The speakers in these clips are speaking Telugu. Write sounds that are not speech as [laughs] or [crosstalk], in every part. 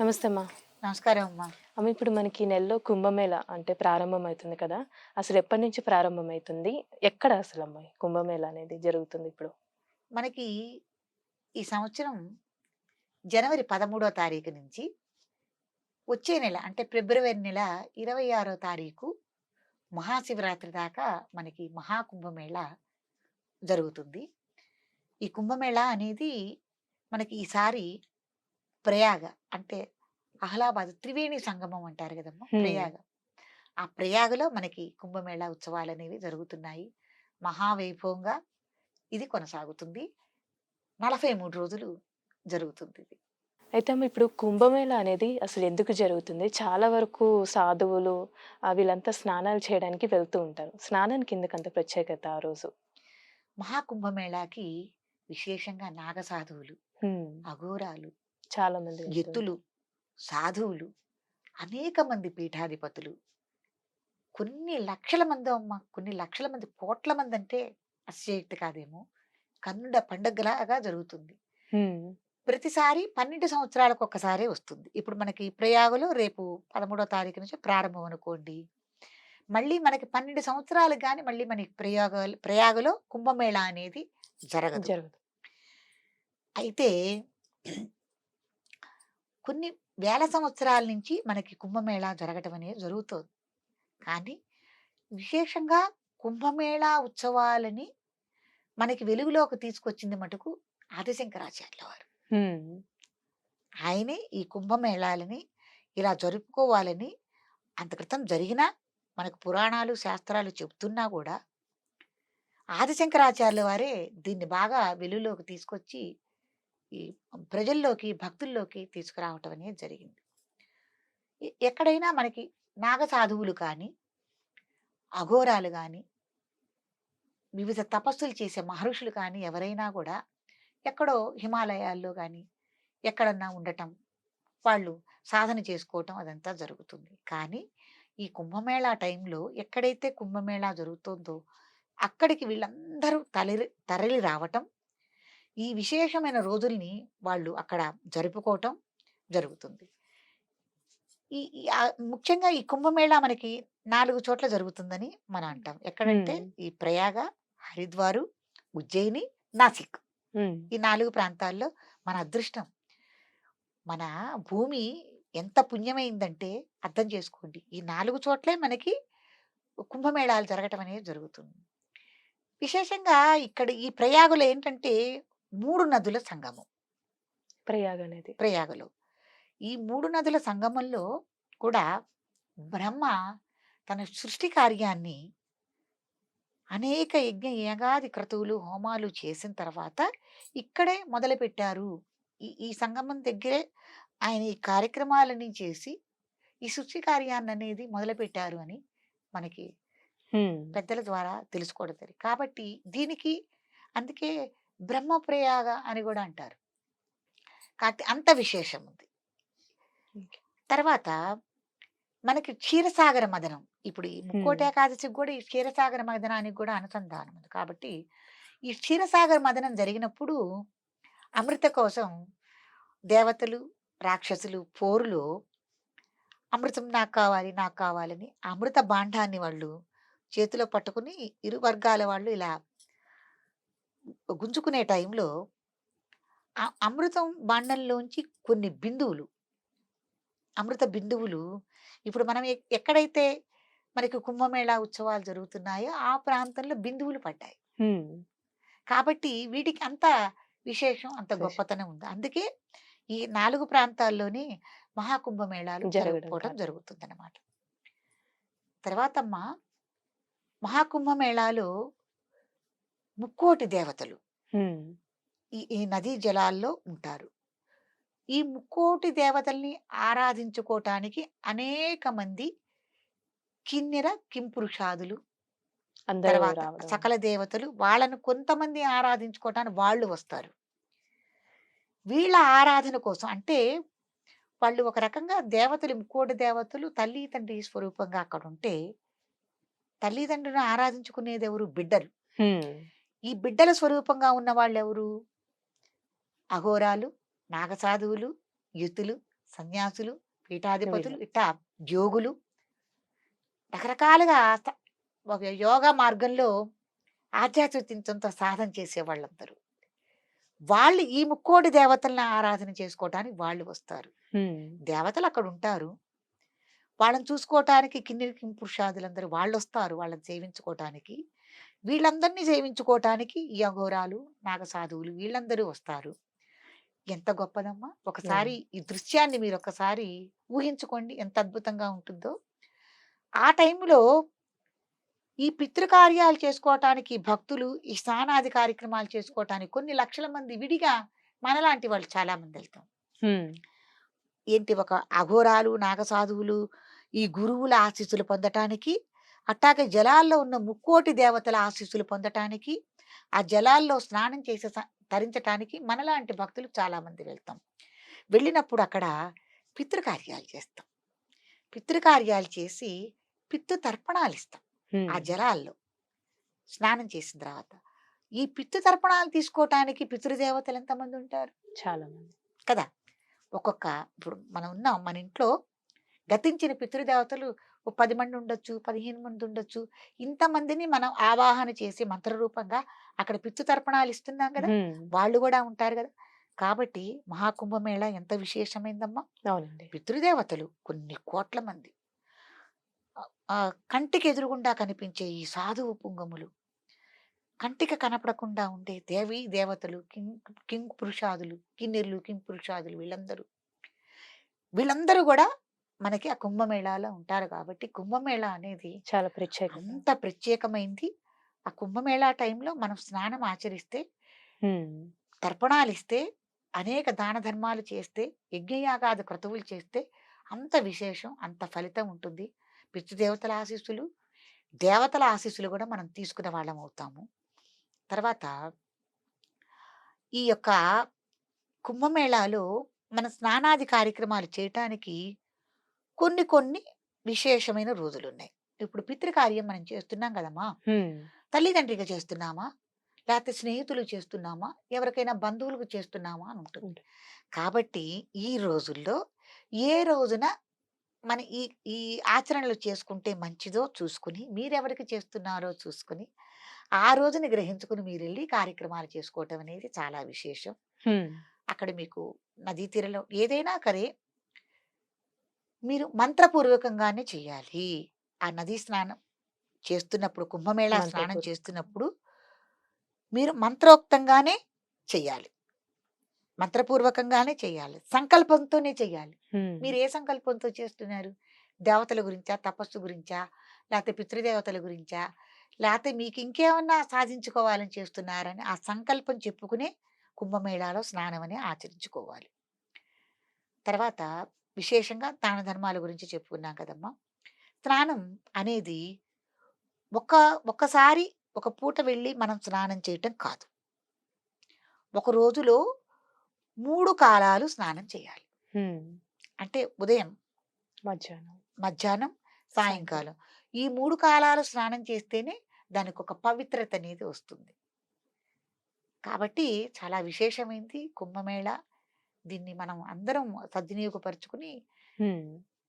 నమస్తే అమ్మా. నమస్కారం అమ్మా. అమ్మ ఇప్పుడు మనకి నెలలో కుంభమేళ అంటే ప్రారంభం అవుతుంది కదా? అసలు ఎప్పటి నుంచి ప్రారంభం అవుతుంది ఎక్కడ అసలు అమ్మాయి కుంభమేళ అనేది జరుగుతుంది ఇప్పుడు? మనకి ఈ సంవత్సరం జనవరి పదమూడో తారీఖు నుంచి వచ్చే నెల అంటే ఫిబ్రవరి నెల ఇరవై ఆరో తారీఖు మహాశివరాత్రి దాకా మనకి మహాకుంభమేళ జరుగుతుంది. ఈ కుంభమేళ అనేది మనకి ఈసారి ప్రయాగ. అంటే అహ్లాబాద్ త్రివేణి సంగమం అంటారు కదమ్మా. ప్రయాగ. ఆ ప్రయాగలో మనకి కుంభమేళ ఉత్సవాలు అనేవి జరుగుతున్నాయి. మహావైభవంగా ఇది కొనసాగుతుంది. నలభై మూడు రోజులు జరుగుతుంది ఇది. అయితే అమ్మ ఇప్పుడు కుంభమేళ అనేది అసలు ఎందుకు జరుగుతుంది? చాలా వరకు సాధువులు వీళ్ళంతా స్నానాలు చేయడానికి వెళ్తూ ఉంటారు. స్నానానికి అంత ప్రత్యేకత ఆ రోజు? మహాకుంభమేళాకి విశేషంగా నాగ సాధువులు. అఘోరాలు చాలా మంది ఎత్తులు సాధువులు అనేక మంది పీఠాధిపతులు. కొన్ని లక్షల మంది అమ్మ కొన్ని లక్షల మంది కోట్ల మంది అంటే అతిశయక్తి కాదేమో. కన్నుడ పండగలాగా జరుగుతుంది. ప్రతిసారి పన్నెండు సంవత్సరాలకు ఒక్కసారే వస్తుంది. ఇప్పుడు మనకి ప్రయాగలో రేపు పదమూడో తారీఖు నుంచి ప్రారంభం అనుకోండి. మళ్ళీ మనకి పన్నెండు సంవత్సరాలు కానీ మళ్ళీ మనకి ప్రయాగ ప్రయాగలో కుంభమేళా అనేది జరగదు. జరుగుతుంది అయితే కొన్ని వేల సంవత్సరాల నుంచి మనకి కుంభమేళా జరగటం అనేది జరుగుతుంది కానీ విశేషంగా కుంభమేళా ఉత్సవాలని మనకి వెలుగులోకి తీసుకొచ్చింది మటుకు ఆదిశంకరాచార్యుల వారు. ఆయనే ఈ కుంభమేళాలని ఇలా జరుపుకోవాలని అంత క్రితం జరిగినా మనకు పురాణాలు శాస్త్రాలు చెప్తున్నా కూడా ఆదిశంకరాచార్యుల వారే దీన్ని బాగా వెలుగులోకి తీసుకొచ్చి ఈ ప్రజల్లోకి భక్తుల్లోకి తీసుకురావటం అనేది జరిగింది. ఎక్కడైనా మనకి నాగ సాధువులు కానీ అఘోరాలు కానీ వివిధ తపస్సులు చేసే మహర్షులు కానీ ఎవరైనా కూడా ఎక్కడో హిమాలయాల్లో కానీ ఎక్కడన్నా ఉండటం వాళ్ళు సాధన చేసుకోవటం అదంతా జరుగుతుంది. కానీ ఈ కుంభమేళా టైంలో ఎక్కడైతే కుంభమేళా జరుగుతుందో అక్కడికి వీళ్ళందరూ తరలి తరలి రావటం ఈ విశేషమైన రోజుల్ని వాళ్ళు అక్కడ జరుపుకోవటం జరుగుతుంది. ఈ ముఖ్యంగా ఈ కుంభమేళా మనకి నాలుగు చోట్ల జరుగుతుందని మనం అంటాం. ఎక్కడంటే. ఈ ప్రయాగ హరిద్వారు ఉజ్జయిని నాసిక్. ఈ నాలుగు ప్రాంతాల్లో మన అదృష్టం. మన భూమి ఎంత పుణ్యమైందంటే అర్థం చేసుకోండి. ఈ నాలుగు చోట్లే మనకి కుంభమేళాలు జరగటం అనేది జరుగుతుంది. విశేషంగా ఇక్కడ ఈ ప్రయాగలో ఏంటంటే మూడు నదుల సంగమం. ప్రయాగ అనేది ప్రయాగలో. ఈ మూడు నదుల సంగమంలో కూడా బ్రహ్మ తన సృష్టి కార్యాన్ని అనేక యజ్ఞ యాగాది క్రతువులు హోమాలు చేసిన తర్వాత ఇక్కడే మొదలుపెట్టారు. ఈ ఈ సంగమం దగ్గరే ఆయన ఈ కార్యక్రమాలని చేసి ఈ సృష్టి కార్యాన్ని అనేది మొదలుపెట్టారు అని మనకి. పెద్దల ద్వారా తెలుసుకోవడం జరిగింది కాబట్టి దీనికి అందుకే బ్రహ్మప్రయాగ అని కూడా అంటారు కాబట్టి అంత విశేషం ఉంది. తర్వాత మనకి క్షీరసాగర మదనం ఇప్పుడు ఈ ముక్కోటి. ఏకాదశికి కూడా ఈ క్షీరసాగర మదనానికి కూడా అనుసంధానం ఉంది కాబట్టి ఈ క్షీరసాగర మదనం జరిగినప్పుడు అమృత కోసం దేవతలు రాక్షసులు పోరులో అమృతం నాకు కావాలి నాకు కావాలని అమృత బాండాన్ని వాళ్ళు చేతిలో పట్టుకుని ఇరు వర్గాల వాళ్ళు ఇలా గుంజుకునే టైంలో ఆ అమృతం బాండంలోంచి కొన్ని బిందువులు అమృత బిందువులు ఇప్పుడు మనం ఎక్- ఎక్కడైతే మనకి కుంభమేళా ఉత్సవాలు జరుగుతున్నాయో ఆ ప్రాంతంలో బిందువులు పడ్డాయి. కాబట్టి వీటికి అంత విశేషం అంత. గొప్పతనం ఉంది అందుకే ఈ నాలుగు ప్రాంతాల్లోని మహాకుంభమేళాలు కారణం. జరుగుతుంది అనమాట తర్వాత మహాకుంభమేళాలో ముక్కోటి దేవతలు. ఈ ఈ నదీ జలాల్లో ఉంటారు. ఈ ముక్కోటి దేవతల్ని ఆరాధించుకోవటానికి అనేక మంది కిన్నెర కింపురుషాదులు తర్వాత సకల దేవతలు వాళ్ళను కొంతమంది ఆరాధించుకోవటానికి వాళ్ళు వస్తారు. వీళ్ళ ఆరాధన కోసం అంటే వాళ్ళు ఒక రకంగా దేవతలు ముక్కోటి దేవతలు తల్లి తండ్రి స్వరూపంగా అక్కడ ఉంటే తల్లిదండ్రులను ఆరాధించుకునేది ఎవరు? బిడ్డలు. ఈ బిడ్డల స్వరూపంగా ఉన్న వాళ్ళు ఎవరు అఘోరాలు నాగసాధువులు యుతులు సన్యాసులు పీఠాధిపతులు. ఇట్టా యోగులు. రకరకాలుగా ఒక యోగా మార్గంలో ఆధ్యాత్మికంతో సాధన చేసే వాళ్ళందరూ వాళ్ళు ఈ ముక్కోటి దేవతలను ఆరాధన చేసుకోవటానికి వాళ్ళు వస్తారు. దేవతలు అక్కడ ఉంటారు. వాళ్ళని చూసుకోవటానికి కిన్నెరి పురుషాదులందరూ వాళ్ళు వస్తారు వాళ్ళని సేవించుకోవటానికి వీళ్ళందరినీ సేవించుకోవటానికి ఈ అఘోరాలు నాగసాధువులు వీళ్ళందరూ వస్తారు. ఎంత గొప్పదమ్మా! ఒకసారి ఈ దృశ్యాన్ని మీరు ఒకసారి ఊహించుకోండి ఎంత అద్భుతంగా ఉంటుందో. ఆ టైంలో ఈ పితృకార్యాలు చేసుకోవటానికి భక్తులు ఈ స్నానాది కార్యక్రమాలు చేసుకోవటానికి కొన్ని లక్షల మంది విడిగా మనలాంటి వాళ్ళు చాలా మంది వెళ్తాం. ఏంటి ఒక అఘోరాలు నాగసాధువులు ఈ గురువుల ఆశీస్సులు పొందటానికి అట్టాగే జలాల్లో ఉన్న ముక్కోటి దేవతల ఆశీస్సులు పొందటానికి ఆ జలాల్లో స్నానం చేసి తరించటానికి మనలాంటి భక్తులు చాలా మంది వెళ్తాం. వెళ్ళినప్పుడు అక్కడ పితృకార్యాలు చేస్తాం. పితృకార్యాలు చేసి పితృ తర్పణాలు ఇస్తాం ఆ. జలాల్లో. స్నానం చేసిన తర్వాత. ఈ పితృ తర్పణాలు తీసుకోవటానికి పితృదేవతలు ఎంతమంది ఉంటారు? చాలా మంది. కదా! ఒక్కొక్క ఇప్పుడు మనం ఉన్నాం మన ఇంట్లో గతించిన పితృదేవతలు ఓ పది మంది ఉండొచ్చు పదిహేను మంది ఉండొచ్చు. ఇంతమందిని మనం ఆవాహన చేసి మంత్రరూపంగా అక్కడ పితృ తర్పణాలు ఇస్తున్నాం కదా. వాళ్ళు కూడా ఉంటారు కదా! కాబట్టి మహాకుంభమేళ ఎంత విశేషమైందమ్మా! అవునండి. పితృదేవతలు కొన్ని కోట్ల మంది. కంటికి ఎదురుగుండా కనిపించే ఈ సాధువు పుంగములు. కంటికి కనపడకుండా ఉండే దేవి దేవతలు కింగ్ కింగ్ పురుషాదులు కిన్నెర్లు కింగ్ పురుషాదులు వీళ్ళందరూ. వీళ్ళందరూ కూడా మనకి ఆ కుంభమేళాలో ఉంటారు కాబట్టి కుంభమేళా అనేది చాలా ప్రత్యేకత. అంత ప్రత్యేకమైంది ఆ కుంభమేళా టైంలో మనం స్నానం ఆచరిస్తే. తర్పణాలు ఇస్తే అనేక దాన ధర్మాలు చేస్తే యజ్ఞయాగాది క్రతువులు చేస్తే అంత విశేషం అంత ఫలితం ఉంటుంది పితృదేవతల ఆశీస్సులు దేవతల ఆశీస్సులు కూడా మనం తీసుకునే వాళ్ళం అవుతాము తర్వాత ఈ యొక్క కుంభమేళాలో మన స్నానాది కార్యక్రమాలు చేయటానికి కొన్ని కొన్ని విశేషమైన రోజులు ఉన్నాయి ఇప్పుడు పితృకార్యం మనం చేస్తున్నాం కదమ్మా. తల్లిదండ్రిగా చేస్తున్నామా? లేకపోతే స్నేహితులు చేస్తున్నామా? ఎవరికైనా బంధువులకు చేస్తున్నామా? అని ఉంటుంది. కాబట్టి ఈ రోజుల్లో ఏ రోజున మన ఈ ఈ ఆచరణలు చేసుకుంటే మంచిదో చూసుకుని మీరెవరికి చేస్తున్నారో చూసుకుని ఆ రోజుని గ్రహించుకుని మీరు వెళ్ళి కార్యక్రమాలు చేసుకోవటం అనేది చాలా విశేషం. అక్కడ మీకు నదీ తీరంలో ఏదైనా కరే మీరు మంత్రపూర్వకంగానే చేయాలి ఆ నదీ స్నానం. చేస్తున్నప్పుడు కుంభమేళా స్నానం. చేస్తున్నప్పుడు మీరు మంత్రోక్తంగానే చెయ్యాలి మంత్రపూర్వకంగానే చేయాలి. సంకల్పంతోనే చెయ్యాలి హ్మ్. మీరు ఏ సంకల్పంతో చేస్తున్నారు? దేవతల గురించా? తపస్సు గురించా? లేకపోతే పితృదేవతల గురించా? లేకపోతే మీకు ఇంకేమన్నా సాధించుకోవాలని చేస్తున్నారని ఆ సంకల్పం చెప్పుకునే కుంభమేళాలో స్నానం అని ఆచరించుకోవాలి. తర్వాత విశేషంగా దాన ధర్మాల గురించి చెప్పుకున్నాం కదమ్మా స్నానం అనేది ఒక ఒక్కసారి ఒక పూట వెళ్ళి మనం స్నానం చేయటం కాదు ఒక రోజులో మూడు కాలాలు స్నానం చేయాలి. అంటే ఉదయం మధ్యాహ్నం. మధ్యాహ్నం సాయంకాలం. సాయంకాలం ఈ మూడు కాలాలు స్నానం చేస్తేనే దానికి ఒక పవిత్రత అనేది వస్తుంది కాబట్టి చాలా విశేషమైంది కుంభమేళ దీన్ని మనం అందరం సద్వినియోగపరుచుకుని.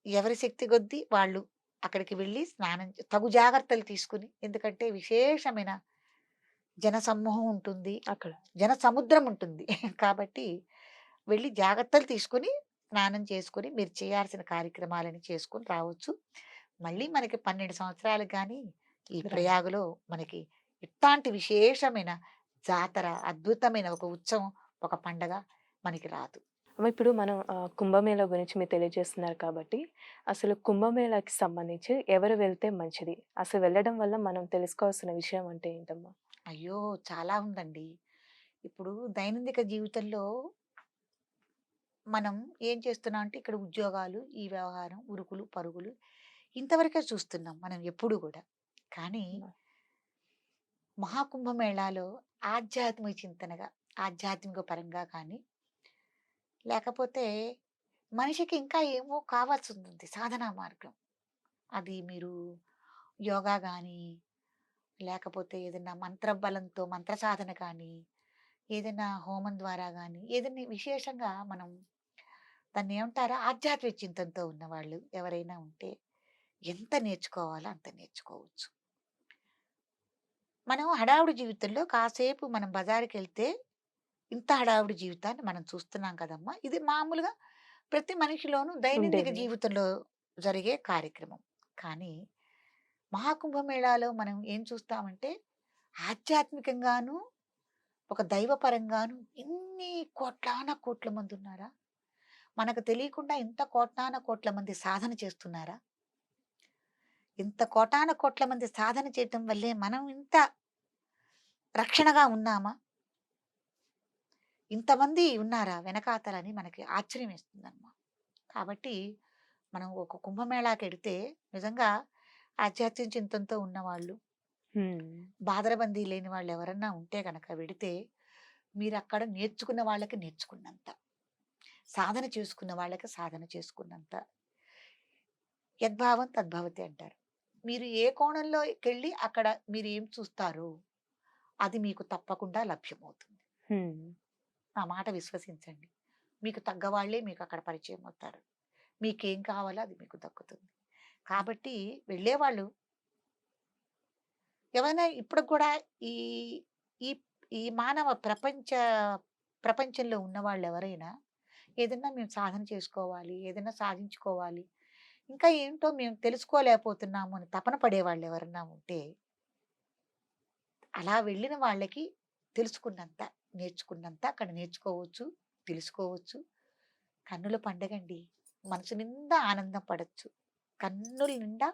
ఎవరి శక్తి కొద్దీ వాళ్ళు అక్కడికి వెళ్ళి స్నానం తగు జాగ్రత్తలు తీసుకుని ఎందుకంటే విశేషమైన జన సమూహం ఉంటుంది అక్కడ. జన సముద్రం ఉంటుంది [laughs] కాబట్టి వెళ్ళి జాగ్రత్తలు తీసుకుని స్నానం చేసుకుని మీరు చేయాల్సిన కార్యక్రమాలని చేసుకుని రావచ్చు మళ్ళీ మనకి పన్నెండు సంవత్సరాలు కానీ ఈ. ప్రయాగలో మనకి ఇట్లాంటి విశేషమైన జాతర అద్భుతమైన ఒక ఉత్సవం ఒక పండగ మనకి రాదు. అమ్మ ఇప్పుడు మనం కుంభమేళా గురించి మీరు తెలియజేస్తున్నారు కాబట్టి, అసలు కుంభమేళాకి సంబంధించి ఎవరు వెళ్తే మంచిది? అసలు వెళ్ళడం వల్ల మనం తెలుసుకోవాల్సిన విషయం అంటే ఏంటమ్మా? అయ్యో! చాలా ఉందండి. ఇప్పుడు దైనందిక జీవితంలో మనం ఏం చేస్తున్నాం అంటే ఇక్కడ ఉద్యోగాలు ఈ వ్యవహారం ఉరుకులు పరుగులు ఇంతవరకే చూస్తున్నాం మనం ఎప్పుడు కూడా. కానీ మహాకుంభమేళాలో ఆధ్యాత్మిక చింతనగా ఆధ్యాత్మిక పరంగా కానీ లేకపోతే మనిషికి ఇంకా ఏమో కావాల్సి ఉంటుంది సాధనా మార్గం. అది మీరు యోగా కానీ లేకపోతే ఏదైనా మంత్ర బలంతో మంత్ర సాధన కానీ ఏదైనా హోమం ద్వారా కానీ ఏదైనా విశేషంగా మనం దాన్ని ఏమంటారా ఆధ్యాత్మిక చింతనతో ఉన్నవాళ్ళు ఎవరైనా ఉంటే ఎంత నేర్చుకోవాలో అంత నేర్చుకోవచ్చు. మనం హడావుడి జీవితంలో కాసేపు మనం బజారుకి వెళ్తే ఇంత హడావుడి జీవితాన్ని మనం చూస్తున్నాం కదమ్మా! ఇది మామూలుగా ప్రతి మనిషిలోనూ దైనందిక ఉండేది. జీవితంలో జరిగే కార్యక్రమం. కానీ మహాకుంభమేళాలో మనం ఏం చూస్తామంటే ఆధ్యాత్మికంగాను ఒక దైవపరంగాను ఇన్ని కోట్లాన కోట్ల మంది ఉన్నారా? మనకు తెలియకుండా ఇంత కోటాన కోట్ల మంది సాధన చేస్తున్నారా? ఇంత కోటాన కోట్ల మంది సాధన చేయటం వల్లే మనం ఇంత రక్షణగా ఉన్నామా? ఇంతమంది ఉన్నారా వెనకాతలని మనకి ఆశ్చర్యం వేస్తుందన్నమా కాబట్టి మనం ఒక కుంభమేళాకి వెడితే నిజంగా ఆధ్యాత్మిక చింతనతో ఉన్నవాళ్ళు హ్మ్. బాదరబందీ లేని వాళ్ళు ఎవరన్నా ఉంటే గనక వెడితే మీరు అక్కడ నేర్చుకున్న వాళ్ళకి నేర్చుకున్నంత సాధన చేసుకున్న వాళ్ళకి సాధన చేసుకున్నంత. యద్భావం తద్భవతి అంటారు. మీరు ఏ కోణంలోకెళ్ళి అక్కడ మీరు ఏం చూస్తారో అది మీకు తప్పకుండా లభ్యమవుతుంది. నా మాట విశ్వసించండి. మీకు తగ్గవాళ్ళే మీకు అక్కడ పరిచయం అవుతారు. మీకేం కావాలో అది మీకు దక్కుతుంది. కాబట్టి వెళ్ళేవాళ్ళు. ఎవరైనా ఇప్పుడు కూడా ఈ ఈ ఈ మానవ ప్రపంచ ప్రపంచంలో ఉన్న వాళ్ళు ఎవరైనా ఏదైనా మేము సాధన చేసుకోవాలి ఏదైనా సాధించుకోవాలి ఇంకా ఏంటో మేము తెలుసుకోలేకపోతున్నాము అని తపన పడేవాళ్ళు ఎవరన్నా ఉంటే అలా వెళ్ళిన వాళ్ళకి తెలుసుకున్నంత నేర్చుకున్నంత అక్కడ నేర్చుకోవచ్చు తెలుసుకోవచ్చు. కన్నుల పండగండి. మనసు నిండా ఆనందం పడచ్చు. కన్నుల నిండా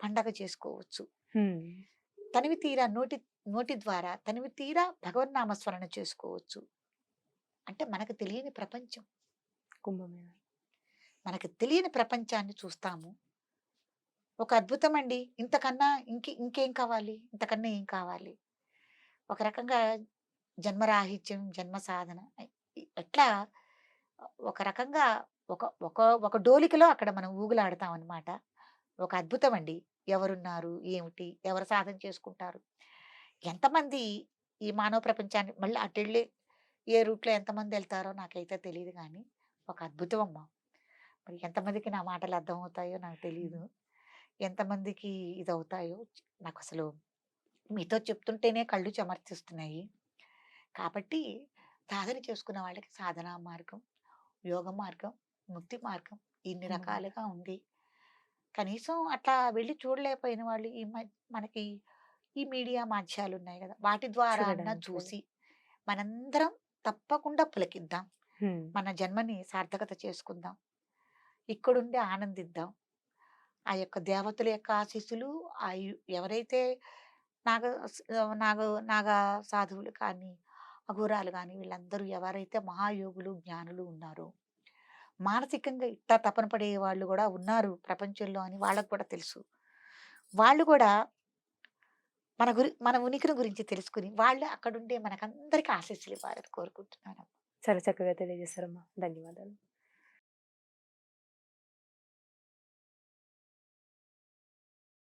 పండగ చేసుకోవచ్చు. తనివి తీరా నోటి నోటి ద్వారా తనివి తీరా భగవన్నామస్మరణ చేసుకోవచ్చు. అంటే మనకు తెలియని ప్రపంచం. కుంభమేళ. మనకు తెలియని ప్రపంచాన్ని చూస్తాము. ఒక అద్భుతం అండి ఇంతకన్నా ఇంక ఇంకేం కావాలి? ఇంతకన్నా ఏం కావాలి? ఒక రకంగా జన్మరాహిత్యం జన్మ సాధన ఎట్లా ఒక రకంగా ఒక ఒక ఒక డోలికలో అక్కడ మనం ఊగులాడతాం అన్నమాట ఒక అద్భుతం అండి. ఎవరున్నారు ఏమిటి ఎవరు సాధన చేసుకుంటారు. ఎంతమంది ఈ మానవ ప్రపంచాన్ని మళ్ళీ అటు వెళ్ళి ఏ రూట్లో ఎంతమంది వెళ్తారో నాకైతే తెలియదు కానీ ఒక అద్భుతం అమ్మ. మరి ఎంతమందికి నా మాటలు అర్థమవుతాయో నాకు తెలియదు ఎంతమందికి ఇది అవుతాయో నాకు అసలు మీతో చెప్తుంటేనే కళ్ళు చెమర్చిస్తున్నాయి కాబట్టి సాధన చేసుకున్న వాళ్ళకి సాధనా మార్గం యోగ మార్గం ముక్తి మార్గం ఇన్ని. రకాలుగా ఉంది కనీసం అట్లా వెళ్ళి చూడలేకపోయిన వాళ్ళు ఈ మనకి ఈ మీడియా మాధ్యాలు ఉన్నాయి కదా వాటి ద్వారా అన్నా. చూసి మనందరం తప్పకుండా పులకిద్దాం. మన జన్మని సార్థకత చేసుకుందాం ఇక్కడుండి ఆనందిద్దాం ఆ యొక్క దేవతల యొక్క ఆశీస్సులు ఆ ఎవరైతే నాగ నాగ నాగ సాధువులు కానీ అఘోరాలు కానీ వీళ్ళందరూ ఎవరైతే మహాయోగులు జ్ఞానులు ఉన్నారో మానసికంగా ఇట్టా తపన పడే వాళ్ళు కూడా ఉన్నారు ప్రపంచంలో అని వాళ్ళకు కూడా తెలుసు. వాళ్ళు కూడా మన గురి మన ఉనికిని గురించి తెలుసుకుని వాళ్ళు అక్కడుండే మనకందరికీ ఆశీస్సులు ఇవ్వాలని కోరుకుంటున్నాను. చాలా చక్కగా తెలియజేశారమ్మా. ధన్యవాదాలు.